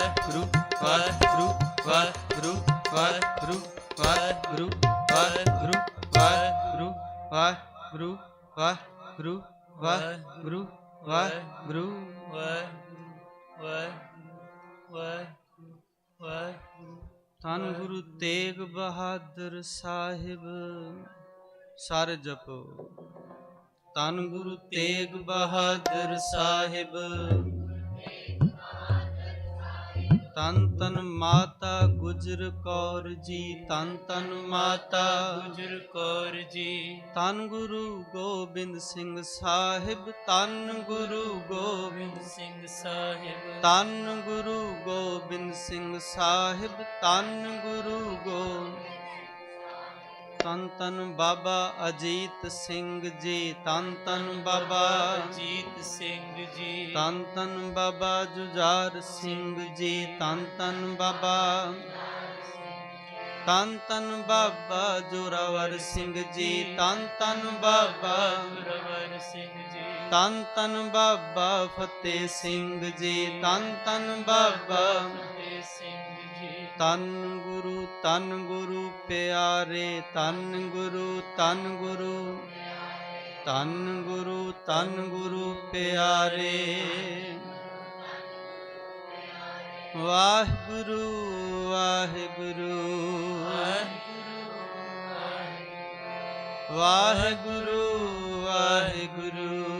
ਵਾਹਿਗੁਰੂ ਵਾਹਿਗੁਰੂ ਵਾਹਿਗੁਰੂ ਵਾਹਿਗੁਰੂ ਵਾਹਿਗੁਰੂ ਵਾਹਿਗੁਰੂ ਵਾਹਿਗੁਰੂ ਵਾਹਿਗੁਰੂ ਵਾਹਿਗੁਰੂ ਵਾਹਿਗੁਰੂ ਵਾਹਿਗੁਰੂ ਧੰਨ ਗੁਰੂ ਤੇਗ ਬਹਾਦਰ ਸਾਹਿਬ ਸਰ ਜਪੋ ਧੰਨ ਗੁਰੂ ਤੇਗ ਬਹਾਦਰ ਸਾਹਿਬ ਤਨ ਤਨ ਮਾਤਾ ਗੁਜਰ ਕੌਰ ਜੀ ਤਨ ਤਨ ਮਾਤਾ ਗੁਜਰ ਕੌਰ ਜੀ। ਤਨ ਗੁਰੂ ਗੋਬਿੰਦ ਸਿੰਘ ਸਾਹਿਬ ਤਨ ਗੁਰੂ ਗੋਬਿੰਦ ਸਿੰਘ ਸਾਹਿਬ। ਤਨ ਗੁਰੂ ਗੋਬਿੰਦ ਸਿੰਘ ਸਾਹਿਬ ਤਨ ਗੁਰੂ ਗੋਬਿੰਦ ਤਨ ਤਨ ਬਾਬਾ ਅਜੀਤ ਸਿੰਘ ਜੀ ਤਨ ਤਨ ਬਾਬਾ ਜੀਤ ਸਿੰਘ ਜੀ। ਤਨ ਤਨ ਬਾਬਾ ਜੁਝਾਰ ਸਿੰਘ ਜੀ ਤਨ ਤਨ ਬਾਬਾ ਤਨ ਤਨ ਬਾਬਾ ਜੋਰਾਵਰ ਸਿੰਘ ਜੀ ਤਨ ਤਨ ਬਾਬਾ ਗੁਰਵਰ ਸਿੰਘ ਜੀ। ਤਨ ਤਨ ਬਾਬਾ ਫਤਿਹ ਸਿੰਘ ਜੀ, ਤਨ ਤਨ ਬਾਬਾ ਫਤਿਹ ਸਿੰਘ ਜੀ ਤਨ ਗੁਰੂ ਤਨ ਗੁਰੂ ਪਿਆਰੇ, ਤਨ ਗੁਰੂ ਤਨ ਗੁਰੂ ਤਨ ਗੁਰੂ ਤਨ ਗੁਰੂ ਪਿਆਰੇ। ਵਾਹਿਗੁਰੂ ਵਾਹਿਗੁਰੂ ਵਾਹਿਗੁਰੂ ਵਾਹਿਗੁਰੂ।